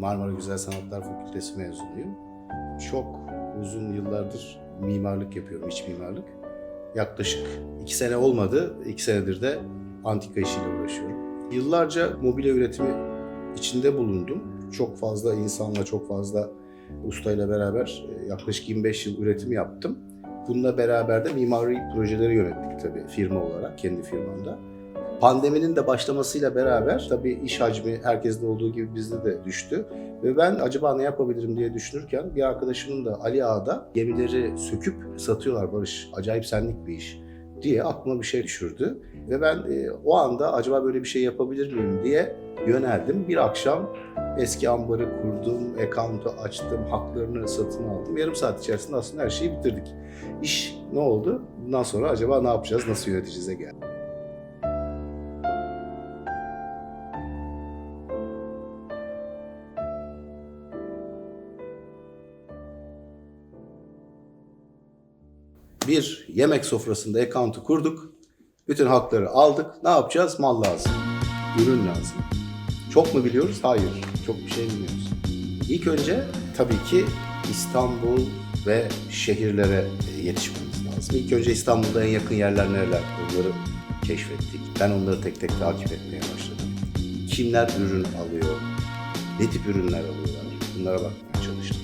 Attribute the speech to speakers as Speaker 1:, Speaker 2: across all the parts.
Speaker 1: Marmara Güzel Sanatlar Fakültesi mezunuyum. Çok uzun yıllardır mimarlık yapıyorum, iç mimarlık. Yaklaşık iki sene olmadı, iki senedir de antika işiyle uğraşıyorum. Yıllarca mobilya üretimi içinde bulundum. Çok fazla insanla, çok fazla ustayla beraber e, yaklaşık 25 yıl üretim yaptım. Bununla beraber de mimari projeleri yönettik tabii firma olarak, kendi firmamda. Pandeminin de başlamasıyla beraber tabii iş hacmi herkeste olduğu gibi bizde de düştü. Ve ben acaba ne yapabilirim diye düşünürken bir arkadaşımın da Ali Ağa'da gemileri söküp satıyorlar Barış. Acayip senlik bir iş diye aklıma bir şey düşürdü. Ve ben e, o anda acaba böyle bir şey yapabilir miyim diye yöneldim. Bir akşam eski ambarı kurdum, account'u açtım, haklarını satın aldım. Yarım saat içerisinde aslında her şeyi bitirdik. İş ne oldu? Bundan sonra acaba ne yapacağız, nasıl yöneteceğize geldi. Bir yemek sofrasında account'u kurduk. Bütün hakları aldık. Ne yapacağız? Mal lazım. Ürün lazım. Çok mu biliyoruz? Hayır. Çok bir şey bilmiyoruz. İlk önce tabii ki İstanbul ve şehirlere yetişmemiz lazım. İlk önce İstanbul'da en yakın yerler nereler? Onları keşfettik. Ben onları tek tek takip etmeye başladım. Kimler ürün alıyor? Ne tip ürünler alıyorlar? Bunlara bakmaya çalıştım.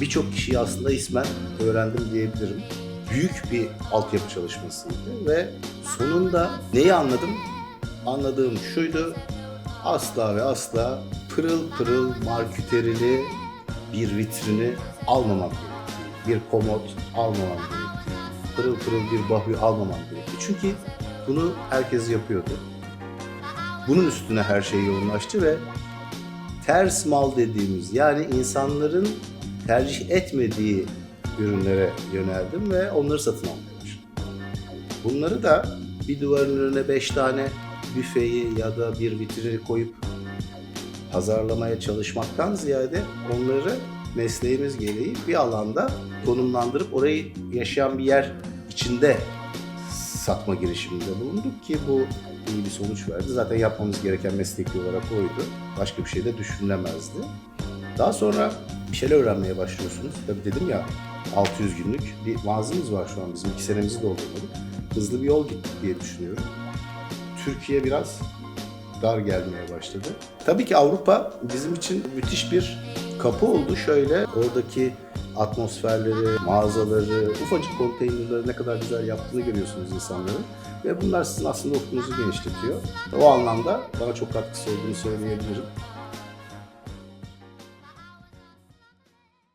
Speaker 1: Birçok kişiyi aslında ismen öğrendim diyebilirim. Büyük bir altyapı çalışmasıydı ve sonunda neyi anladım? Anladığım şuydu. Asla ve asla pırıl pırıl marküterili bir vitrini almamam gerektiği, bir komod almamam gerektiği, pırıl pırıl bir bahü almamam gerektiği. Çünkü bunu herkes yapıyordu. Bunun üstüne her şey yoğunlaştı ve ters mal dediğimiz yani insanların tercih etmediği ürünlere yöneldim ve onları satın almaya başladım. Bunları da bir duvarın önüne beş tane büfeyi ya da bir vitrini koyup pazarlamaya çalışmaktan ziyade onları mesleğimiz gereği bir alanda konumlandırıp orayı yaşayan bir yer içinde satma girişiminde bulunduk ki bu iyi bir sonuç verdi. Zaten yapmamız gereken mesleki olarak oydu. Başka bir şey de düşünülemezdi. Daha sonra bir şeyler öğrenmeye başlıyorsunuz. Tabii dedim ya 600 günlük bir mazimiz var şu an bizim. iki senemizi doldurmadık. Hızlı bir yol gittik diye düşünüyorum. Türkiye biraz dar gelmeye başladı. Tabii ki Avrupa bizim için müthiş bir kapı oldu. Şöyle oradaki atmosferleri, mağazaları, ufacık konteynerleri ne kadar güzel yaptığını görüyorsunuz insanların. Ve bunlar sizin aslında ufkunuzu genişletiyor. O anlamda bana çok katkısı olduğunu söyleyebilirim.